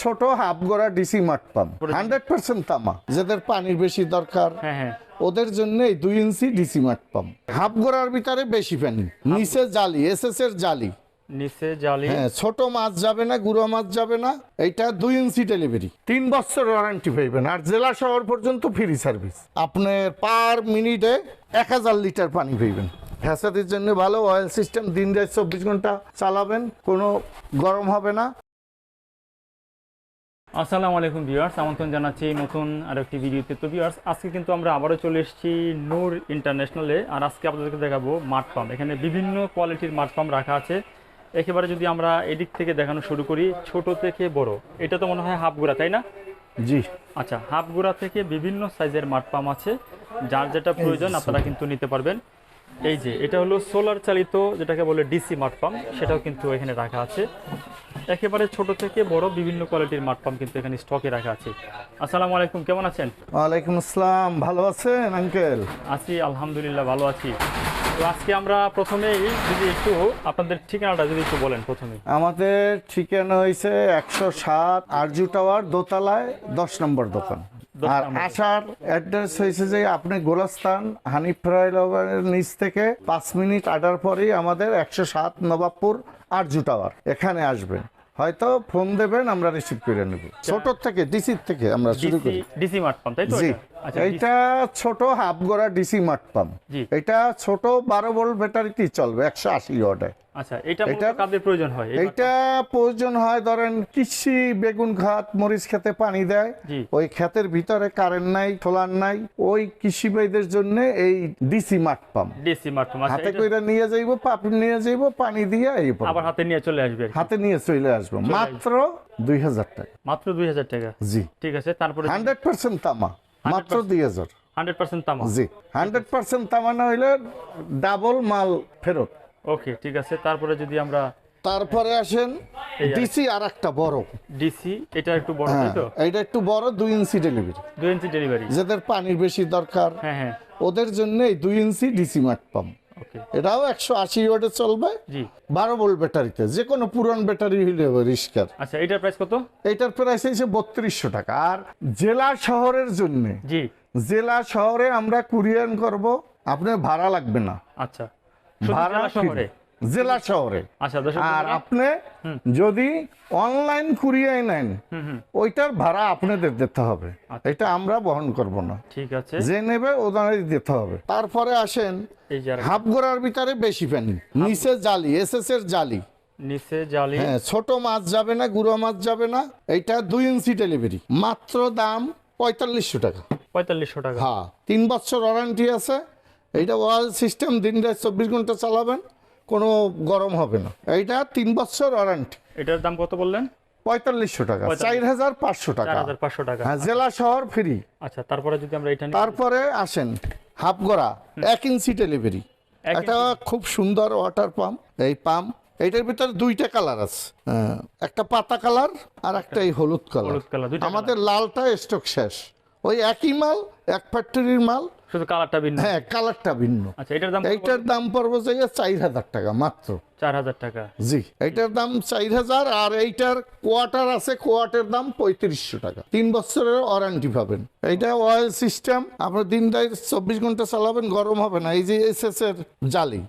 ছোট হাফ গোড়া ডিসি মাঠ পাম্প হান্ড্রেড পার্সেন্ট তামা যাদের পানির বেশি দরকার হ্যাঁ হ্যাঁ। ওদের জন্য এই দুই ইঞ্চি ডিসি মাঠ পাম্প হাফ গোড়ার ভিতরে বেশি পানি নিচে জালি এস এস এর জালি। নিচে জালি। হ্যাঁ ছোট মাছ যাবে না গুঁড়ো মাছ যাবে না এটা দুই ইঞ্চি ডেলিভারি। তিন বছর ওয়ারেন্টি পাইবেন আর জেলা শহর পর্যন্ত ফ্রি সার্ভিস। আপনার পার মিনিটে এক হাজার লিটার পানি পাইবেন। ফ্যাসাদের জন্য ভালো অয়েল সিস্টেম দিন রাত চব্বিশ ঘণ্টা চালাবেন কোনো গরম হবে না। আসসালামু আলাইকুম ভিউয়ার্স আমন্ত্রণ জানাচ্ছি নতুন আর একটি ভিডিওতে। তো ভিউয়ার্স আজকে কিন্তু আমরা আবারও চলে এসেছি নূর ইন্টারন্যাশনালে আর আজকে আপনাদেরকে দেখাবো মাঠ পাম্প। এখানে বিভিন্ন কোয়ালিটির মাঠ পাম্প রাখা আছে। একেবারে যদি আমরা এদিক থেকে দেখানো শুরু করি ছোট থেকে বড় এটা তো মনে হয় হাফ গুড়া তাই না? জি। আচ্ছা হাফ গুড়া থেকে বিভিন্ন সাইজের মাঠ পাম্প আছে। যার যেটা প্রয়োজন আপনারা কিন্তু নিতে পারবেন। এই যে এটা হলো সোলার চালিত যেটাকে বলে ডিসি মাঠ পাম্প সেটাও কিন্তু এখানে রাখা আছে। একেবারে ছোট থেকে বড় বিভিন্ন কোয়ালিটির মাঠ পাম্প কিন্তু এখানে স্টকে রাখা আছে। আসসালামু আলাইকুম কেমন আছেন? ওয়ালাইকুম আসসালাম ভালো আছেন আঙ্কেল আছি আলহামদুলিল্লাহ ভালো আছি। তো আজকে আমরা প্রথমেই যদি একটু আপনাদের ঠিকানাটা যদি একটু বলেন প্রথমে। আমাদের ঠিকানা হয়েছে একশো সাত আরজু টাওয়ার দোতলায় দশ নম্বর দোকান। আর আসার অ্যাড্রেস হয়েছে যে আপনি গোলাস্তান হানিফ ফ্রাইলভারের নিচ থেকে পাঁচ মিনিট আটার পরেই আমাদের একশো সাত নবাবপুর আরজু টাওয়ার এখানে আসবেন। হয়তো ফোন দেবেন আমরা রিসিভ করে নেব। ছোট থেকে ডিসির থেকে আমরা শুরু করি। ডিসি মাঠ পাম্প তাই তো জি। এটা? আচ্ছা ছোট হাফ গোড়া ডিসি মাঠ পাম্প এটা ছোট বারো ভোল্ট ব্যাটারিতেই চলবে একশো আশি ওয়াটে আচ্ছা এটা কাদের প্রয়োজন হয়? প্রয়োজন হয় ধরেন কৃষি বেগুন খাত মরিচ খেতে পানি দেয়। ওই ক্ষেতের ভিতরে কারেন্ট নাই নাই ওই কৃষি ভাইদের জন্য এই ডিসি মাঠ পাম্প ডিসি মাঠ পাম্প আচ্ছা হাতে কইরা নিয়ে যাইব নিয়ে যাইব পানি দিয়ে এই আবার হাতে নিয়ে চলে আসবে হাতে নিয়ে চলে আসব। মাত্র দুই হাজার টাকা। মাত্র দুই হাজার টাকা? জি। ঠিক আছে তারপরে হান্ড্রেড পার্সেন্ট তামা। মাত্র দুই হাজার। হান্ড্রেড পার্সেন্ট তামা। জি। হান্ড্রেড পার্সেন্ট তামা না হইলে ডাবল মাল ফেরত। ওকে ঠিক আছে। তারপরে যদি আমরা তারপরে আসেন ডিসি আর একটা বড়। ডিসি এটা একটু বড় হ্যাঁ তাই তো? এইটা একটু বড় দুই ইঞ্চি ডেলিভারি দুই ইঞ্চি ডেলিভারি যাদের পানির বেশি দরকার হ্যাঁ হ্যাঁ। ওদের জন্য এই দুই ইঞ্চি ডিসি পাম্প ওকে। এটাও একশো আশি ওয়াটে চলবে। জি। বারো ভোল্ট ব্যাটারিতে যে কোনো পুরান ব্যাটারি হইলে রিস্কার। আচ্ছা এটার প্রাইস কত? এইটার প্রাইস হয়েছে বত্রিশশো টাকা। আর জেলা শহরের জন্য জি। জেলা শহরে আমরা কুরিয়ান করব আপনার ভাড়া লাগবে না। আচ্ছা। ভাড়া জেলা শহরে। জেলা শহরে। আচ্ছা আর আপনি যদি অনলাইন কুরিয়ায় নেন ওইটার ভাড়া আপনাদের দিতে হবে। আচ্ছা। এটা আমরা বহন করব না। ঠিক আছে। যে নেবে ওনারই দিতে হবে। তারপরে আসেন এই যে আর- হাফ গোড়ার ভিতরে বেশি পানি নিচে জালি এস এর জালি। নিচে জালি। হ্যাঁ ছোট মাছ যাবে না গুঁড়ো মাছ যাবে না। এইটা দুই ইঞ্চি ডেলিভারি। মাত্র দাম পঁয়তাল্লিশশো টাকা। পঁয়তাল্লিশশো টাকা। হ্যাঁ তিন বছর ওয়ারেন্টি আছে। এইটা ওয়াল সিস্টেম দিন রাত চব্বিশ ঘণ্টা চালাবেন কোনো গরম হবে না। এইটা তিন বছর ওয়ারেন্টি। এটার দাম কত বললেন? পঁয়তাল্লিশশো টাকা চার হাজার পাঁচশো টাকা। পাঁচশো টাকা। হ্যাঁ জেলা শহর ফ্রি। আচ্ছা তারপরে যদি আমরা এটা তারপরে আসেন হাফ গোড়া এক ইঞ্চি ডেলিভারি। এক এটা খুব সুন্দর ওয়াটার পাম্প। এই পাম্প এইটার ভিতরে দুইটা কালার আছে। হ্যাঁ, একটা পাতা কালার আর একটা এই হলুদ কালার। আমাদের লালটা স্টক শেষ। ওই একই মাল এক ফ্যাক্টরির মাল শুধু কালারটা ভিন্ন। হ্যাঁ কালারটা ভিন্ন। আচ্ছা এটার দাম এটার দাম পড়বে চার হাজার টাকা মাত্র। চার হাজার টাকা। জি। এইটার দাম চার হাজার আর এইটার কোয়ার্টার আছে কোয়ার্টার দাম পঁয়ত্রিশশো টাকা। তিন বছরের ওয়ারেন্টি পাবেন। এইটা অয়েল সিস্টেম আপনার দিন রাত চব্বিশ ঘণ্টা চালাবেন গরম হবে না। এই যে এস এস এর জালি।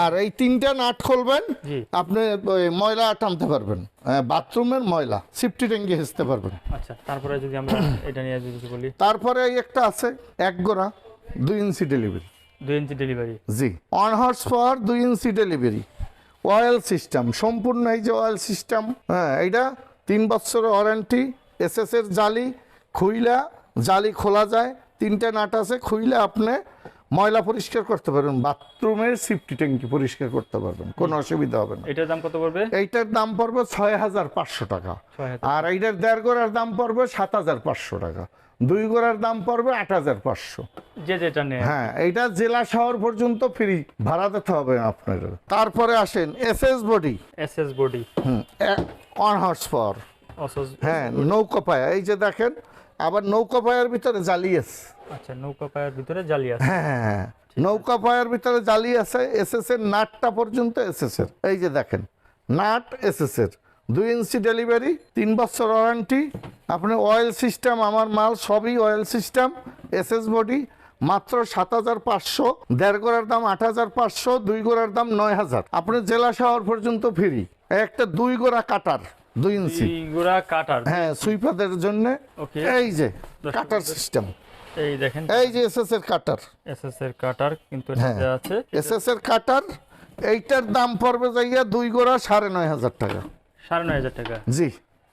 আর এই তিনটা নাট খুলবেন আপনি ময়লা টানতে পারবেন। হ্যাঁ, বাথরুমের ময়লা সিফটি ট্যাঙ্কি হেসতে পারবেন। আচ্ছা তারপরে যদি আমরা এটা নিয়ে কিছু বলি। তারপরে এই একটা আছে এক গোড়া দুই ইঞ্চি ডেলিভারি দুই ইঞ্চি ডেলিভারি জি। অন হর্স পাওয়ার দুই ইঞ্চি ডেলিভারি অয়েল সিস্টেম সম্পূর্ণ এই যে অয়েল সিস্টেম হ্যাঁ এইটা তিন বছরের ওয়ারেন্টি এস এস এর জালি খুইলা, জালি খোলা যায়, তিনটে নাট আছে, খুইলে আপনি ময়লা পরিষ্কার করতে পারবেন বাথরুমের সিফটি ট্যাঙ্কি পরিষ্কার করতে পারবেন কোনো অসুবিধা হবে না। এটার দাম কত পড়বে? এইটার দাম পড়বে ছয় হাজার পাঁচশো টাকা। আর এইটার দেড় গোড়ার দাম পড়বে সাত হাজার পাঁচশো টাকা। দুই গোড়ার দাম পড়বে আট হাজার পাঁচশো। যে যেটা নেয়। হ্যাঁ এইটা জেলা শহর পর্যন্ত ফ্রি ভাড়া দিতে হবে আপনার। তারপরে আসেন S S body. S S body one horse power হ্যাঁ নৌকা পায়া। এই যে দেখেন আবার নৌকা পায়ার ভিতরে জালি আছে। আচ্ছা নৌকা পায়ের ভিতরে জালি আছে। হ্যাঁ হ্যাঁ, হ্যাঁ। নৌকা পায়ার ভিতরে জালি আছে এর নাটটা পর্যন্ত এর এই যে দেখেন নাট এর দুই ইঞ্চি ডেলিভারি তিন বছর ওয়ারেন্টি। আপনি অয়েল সিস্টেম আমার মাল সবই অয়েল সিস্টেম এসএস বডি মাত্র সাত হাজার পাঁচশো। দেড় গোড়ার দাম আট হাজার পাঁচশো দুই গোড়ার দাম নয় হাজার। আপনি জেলা শহর পর্যন্ত ফ্রি। একটা দুই গোড়া কাটার দুই ইঞ্চি। গুড়া কাটার। হ্যাঁ সুইপারদের জন্য। এই যে কাটার সিস্টেম। এই দেখেন। এই যে এসএস এর কাটার। এসএস এর কাটার কিন্তু হ্যাঁ। এটাতে আছে। এসএস এর কাটার এইটার দাম পড়বে যাইয়া দুই গোড়া সাড়ে নয় হাজার টাকা। সাড়ে নয় হাজার টাকা। জি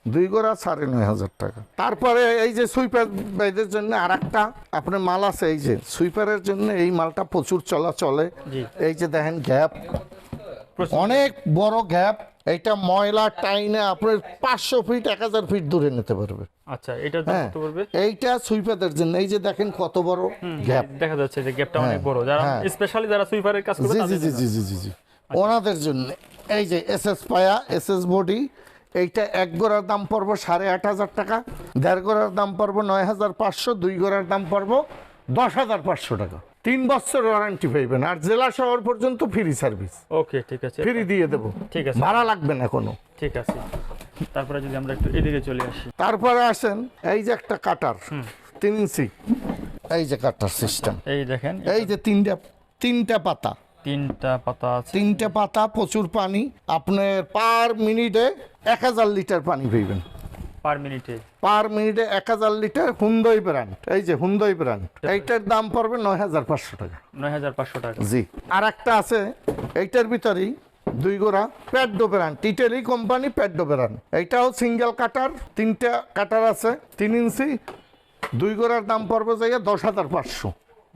দুই গোড়া সাড়ে নয় হাজার টাকা। তারপরে এই যে সুইপার বাইদের জন্য আর একটা আপনার মাল আছে এই যে সুইপারের জন্য এই মালটা প্রচুর চলা চলে এই যে দেখেন গ্যাপ। অনেক বড় গ্যাপ। এইটা ময়লা টাইনে আপনার পাঁচশো ফিট এক হাজার ফিট দূরে নিতে পারবে। আচ্ছা দাম হ্যাঁ এইটা সুইপারদের জন্য। এই যে দেখেন কত বড় গ্যাপ। দেখা যাচ্ছে যে গ্যাপটা অনেক বড়। যারা হ্যাঁ। স্পেশালি যারা সুইপারের কাজ করবে জি জি জি জি জি জি জি। ওনাদের জন্য। এই যে এস এস পায়া এস এস বডি এইটা এক গোড়ার দাম পড়ব সাড়ে আট হাজার টাকা দেড় গোড়ার দাম পড়ব নয় হাজার পাঁচশো দুই গোড়ার দাম পড়ব দশ হাজার পাঁচশো টাকা। তিন বছর ওয়ারেন্টি পাইবেন আর জেলা শহর পর্যন্ত ফ্রি সার্ভিস ওকে ঠিক আছে। ফ্রি দিয়ে দেবো। ঠিক আছে। ভাড়া লাগবে না কোনো ঠিক আছে। তারপরে যদি আমরা একটু এদিকে চলে আসি। তারপরে আসেন এই যে একটা কাটার তিন ইঞ্চি এই যে কাটার সিস্টেম এই দেখেন এই যে তিনটা তিনটা পাতা। তিনটা পাতা আছে। তিনটে পাতা প্রচুর পানি। আপনার পার মিনিটে এক হাজার লিটার পানি পেয়েবেন পার মিনিটে? পার মিনিটে এক হাজার লিটার হুন্দই ব্র্যান্ড। এই যে হুন্দই ব্র্যান্ড। এইটার দাম পড়বে নয় হাজার পাঁচশো টাকা। নয় হাজার পাঁচশো টাকা। জি। আর একটা আছে এইটার ভিতরেই দুই গোড়া প্যাডো ব্র্যান্ড টিটেলি কোম্পানি প্যাডো ব্র্যান্ড। এইটাও সিঙ্গেল কাটার তিনটা কাটার আছে তিন ইঞ্চি। দুই গোড়ার দাম পড়বে যাইয়া দশ হাজার পাঁচশো।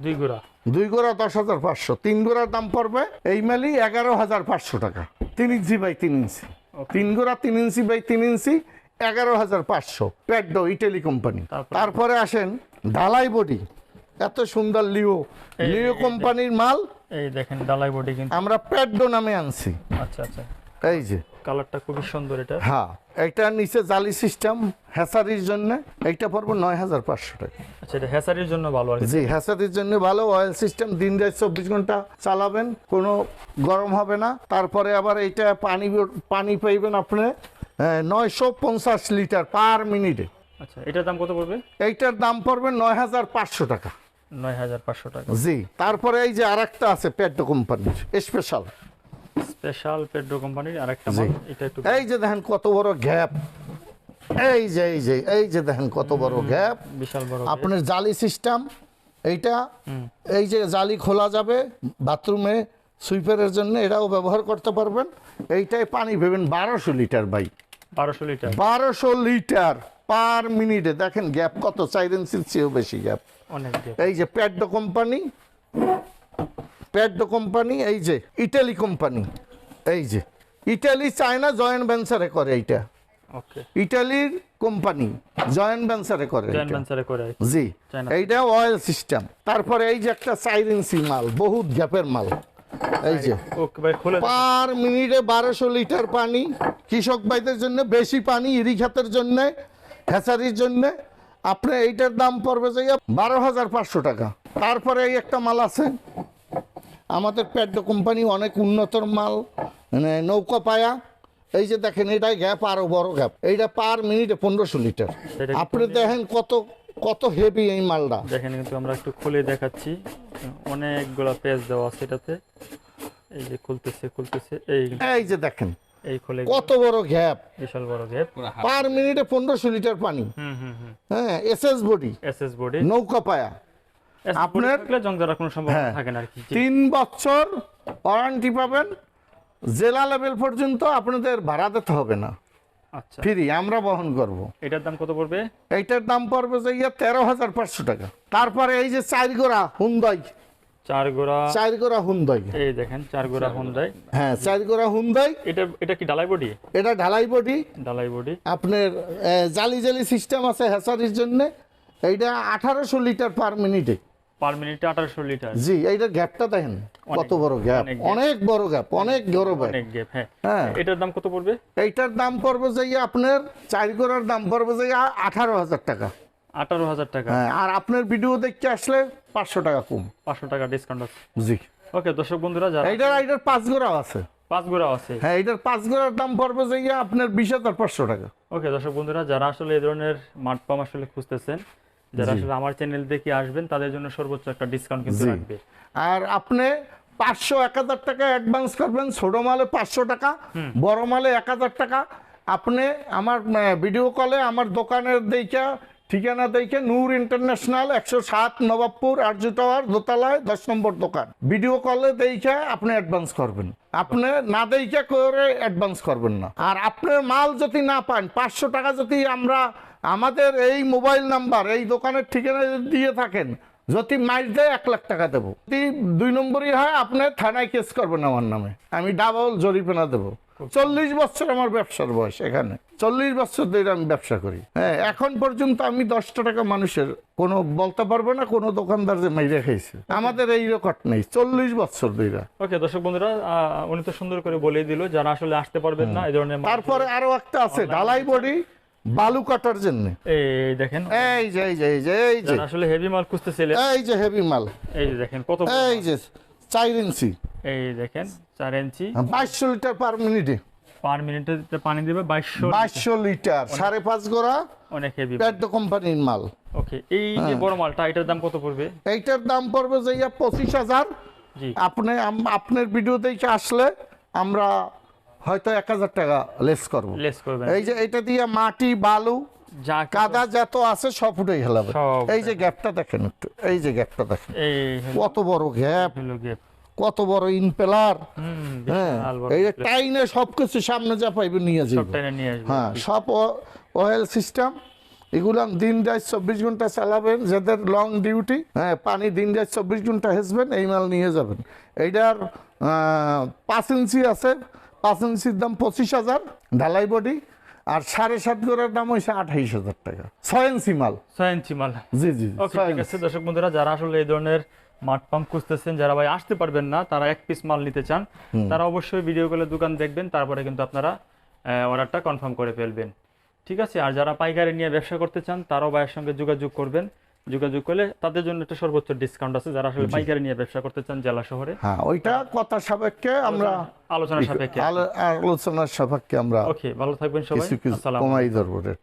দুই গুড়া? দুই গোড়া দশ হাজার পাঁচশো। তিন গোড়ার দাম পড়বে এই মেলি এগারো হাজার পাঁচশো টাকা। তিন ইঞ্চি বাই তিন ইঞ্চি। তিন গোড়া তিন ইঞ্চি বাই তিন ইঞ্চি এগারো হাজার পাঁচশো প্যাডো ইটালি কোম্পানি। তারপরে? আসেন ঢালাই বডি। এত সুন্দর লিও। লিও কোম্পানির মাল। এই দেখেন ডালাই বডি কিন্তু। আমরা প্যাডো নামে আনছি। আচ্ছা আচ্ছা। এই যে। কালারটা খুবই সুন্দর এটা। হ্যাঁ এইটা নিচে জালি সিস্টেম হ্যাসারির জন্য। এইটা পড়ব নয় হাজার পাঁচশো টাকা। আচ্ছা এটা হ্যাসারির জন্য ভালো আর জি হ্যাসারির জন্য ভালো। অয়েল সিস্টেম দিন রাত চব্বিশ ঘণ্টা চালাবেন। কোনো গরম হবে না। তারপরে আবার এইটা পানি পানি পাইবেন আপনি। নয়শো পঞ্চাশ লিটার পার মিনিটে। আচ্ছা এটার দাম কত পড়বে? এইটার দাম পড়বে নয় হাজার পাঁচশো টাকা। নয় হাজার পাঁচশো টাকা। জি তারপরে এই যে আরেকটা আছে পেট্রো কোম্পানির স্পেশাল। স্পেশাল পেড্রো কোম্পানির আরেকটা এটা একটু এই যে দেখেন কত বড় গ্যাপ। এই যে এই যে এই যে দেখেন কত বড় গ্যাপ। বিশাল বড় আপনার জালি সিস্টেম এইটা এই যে জালি খোলা যাবে বাথরুমে সুইপারের জন্য এটাও ব্যবহার করতে পারবেন। এইটাই পানি ভেবেন বারোশো লিটার বাই বারোশো লিটার। বারোশো লিটার পার মিনিটে। দেখেন গ্যাপ কত চার ইঞ্চির চেয়েও বেশি গ্যাপ। অনেক এই যে প্যাডো কোম্পানি প্যাডো কোম্পানি এই যে ইটালি কোম্পানি এই যে ইটালি চায়না জয়েন্ট ভেঞ্চারে করে এইটা। ওকে ইটালির কোম্পানি জয়েন্ট ভেঞ্চারে করে জয়েন্ট ভেঞ্চারে করে জি এইটা অয়েল সিস্টেম তারপরে এই যে একটা চার ইঞ্চি মাল বহুত গ্যাপের মাল। এই যে ওকে ভাই খুলে পার মিনিটে বারোশো লিটার পানি কৃষক ভাইদের জন্য বেশি পানি ইরি খাতের জন্য হ্যাচারির জন্য। আপনি এইটার দাম পড়বে যে বারো হাজার পাঁচশো টাকা। তারপরে এই একটা মাল আছে। আমাদের প্যাডো কোম্পানি অনেক উন্নতর মাল মানে নৌকা পায়া। এই যে দেখেন এটাই গ্যাপ আরও বড় গ্যাপ। এইটা পার মিনিটে পনেরোশো লিটার। আপনি দেখেন কত কত হেভি এই মালটা। দেখেন কিন্তু আমরা একটু খুলে দেখাচ্ছি। অনেকগুলা পেজ দেওয়া আছে এটাতে। এই যে খুলতেছে খুলতেছে এই এই যে দেখেন এই খুলে কত বড় গ্যাপ? বিশাল বড় গ্যাপ। পার মিনিটে পনেরোশো লিটার পানি। হুম হুম হুম। হ্যাঁ S S body. SS body. নৌকা পায়া। আপনার জং ধরার কোনো সম্ভাবনা হ্যাঁ। থাকে না আর কি। তিন বছর ওয়ারেন্টি পাবেন। জেলা লেভেল পর্যন্ত আপনাদের ভাড়া দিতে হবে না। আচ্ছা। ফ্রি আমরা বহন করব। এটার দাম কত পড়বে? এইটার দাম পড়বে যে ইয়ে তেরো হাজার পাঁচশো টাকা। তারপরে এই যে চার গোড়া হুন্দই। চার গোড়া চার গোড়া হুন্দই। এই দেখেন চার গোড়া হোন্ডাই হ্যাঁ চার গোড়া হুন্দই। এটা এটা কি ডালাই বডি? এটা ঢালাই বডি। ডালাই বডি। আপনার জালি জালি সিস্টেম আছে হ্যাসারির জন্য। এইটা আঠারোশো লিটার পার মিনিটে পার মিনিটে আঠারোশো লিটার। জি এইটার গ্যাপটা দেখেন কত বড় গ্যাপ অনেক বড় গ্যাপ অনেক বড় গ্যাপ অনেক গ্যাপ হ্যাঁ। হ্যাঁ। এটার দাম কত পড়বে? এইটার দাম পড়বে যে আপনার চার গোড়ার দাম পড়বে যে আঠারো হাজার টাকা। আঠারো হাজার টাকা। হ্যাঁ আর আপনার ভিডিও দেখতে আসলে পাঁচশো টাকা কম। পাঁচশো টাকা ডিসকাউন্ট আছে। জি। ওকে দর্শক বন্ধুরা যারা এইটার এইটার পাঁচ গোড়াও আছে। পাঁচ গোড়াও আছে। হ্যাঁ এটার পাঁচ গোড়ার দাম পড়বে যে আপনার বিশ হাজার পাঁচশো টাকা। ওকে দর্শক বন্ধুরা যারা আসলে এই ধরনের মাঠ পাম্প আসলে খুঁজতেছেন যারা আসলে আমার চ্যানেল দেখে আসবেন তাদের জন্য সর্বোচ্চ একটা ডিসকাউন্ট কিন্তু। রাখবে আর আপনি পাঁচশো এক হাজার টাকা অ্যাডভান্স করবেন ছোট মালে পাঁচশো টাকা বড় মালে এক হাজার টাকা। আপনি আমার ভিডিও কলে আমার দোকানের দেখা ঠিকানা দেখে নূর ইন্টারন্যাশনাল একশো সাত নবাবপুর আর্য টাওয়ার, দোতলায়, দশ নম্বর দোকান। ভিডিও কলে দেখে আপনি অ্যাডভান্স করবেন। আপনি না দেখে করে অ্যাডভান্স করবেন না। আর আপনার মাল যদি না পান, পাঁচশো টাকা যদি আমরা, আমাদের এই মোবাইল নাম্বার এই দোকানের ঠিকানা দিয়ে থাকেন, যদি মাইল দেয় এক লাখ টাকা দেবো। যদি দুই নম্বরই হয়, আপনি থানায় কেস করবেন আমার নামে। আমি ডাবল জরিমানা দেবো। চল্লিশ বছর আমার ব্যবসার বয়স এখানে। চল্লিশ বছর ধরে আমি ব্যবসা করি। হ্যাঁ এখন পর্যন্ত আমি দশটা টাকা মানুষের কোনো বলতে পারব না কোনো দোকানদার যে মাইরে খাইছে। আমাদের এই রেকর্ড নেই চল্লিশ বছর ধরে। ওকে দর্শক বন্ধুরা উনি তো সুন্দর করে বলে দিল যারা আসলে আসতে পারবেন না এই ধরনের তারপরে আরও একটা আছে ঢালাই বডি বালু কাটার জন্য। এই দেখেন। এই যে এই যে এই যে আসলে হেভি মাল খুঁজতেছিলেন। এই যে হেভি মাল। এই যে দেখেন কত এই যে চার ইঞ্চি। এই দেখেন চার ইঞ্চি। বাইশশো লিটার পার মিনিটে। পার মিনিটে পানি দেবে বাইশশো বাইশশো লিটার সাড়ে পাঁচ গোড়া। অনেক হেভি পেড্রো কোম্পানির মাল। ওকে এই যে হ্যাঁ। বড় মালটা এটার দাম কত পড়বে? এইটার দাম পড়বে যে ইয়া পঁচিশ হাজার। জি। আপনি আম- আপনার ভিডিও দেখে আসলে আমরা হয়তো এক হাজার টাকা লেস করব। লেস করবেন। এই যে এটা দিয়ে মাটি বালু কাদা যত আছে সব উঠে হেলাবে এই যে গ্যাপটা দেখেন একটু এই যে গ্যাপটা দেখেন। কত বড় গ্যাপ। কত বড় ইনপেলার। হ্যাঁ এই যে। টাইনে সবকিছু সামনে যা পাইবে নিয়ে যাবে হ্যাঁ সব অয়েল সিস্টেম এগুলো দিন রাত চব্বিশ ঘণ্টা চালাবেন যাদের লং ডিউটি হ্যাঁ পানি দিন রাত চব্বিশ ঘণ্টা হেসবেন এই মাল নিয়ে যাবেন। এইটার পাঁচ ইঞ্চি আছে পাঁচ ইঞ্চির দাম পঁচিশ হাজার ঢালাই বডি আর সাড়ে সাত গোড়ার দাম হয়েছে আঠাইশ হাজার টাকা। ছয় ইঞ্চি মাল। ছয় ইঞ্চি মাল। জি জি ঠিক আছে দর্শক বন্ধুরা যারা আসলে এই ধরনের মাঠ পাম্প খুঁজতেছেন যারা ভাই আসতে পারবেন না তারা এক পিস মাল নিতে চান তারা অবশ্যই ভিডিও কলে দোকান দেখবেন তারপরে কিন্তু আপনারা অর্ডারটা কনফার্ম করে ফেলবেন। ঠিক আছে আর যারা পাইকারি নিয়ে ব্যবসা করতে চান তারাও ভাইয়ের সঙ্গে যোগাযোগ করবেন। যোগাযোগ করলে তাদের জন্য একটা সর্বোচ্চ ডিসকাউন্ট আছে যারা আসলে পাইকারি নিয়ে ব্যবসা করতে চান জেলা শহরে। হ্যাঁ ওইটা কথা সাপেক্ষে আমরা আলোচনা সাপেক্ষে। আলো- আলোচনার সাপেক্ষে আমরা ওকে ভালো থাকবেন সবাই। কিছু কিছু আসসালাম কমাই ধরবো রেট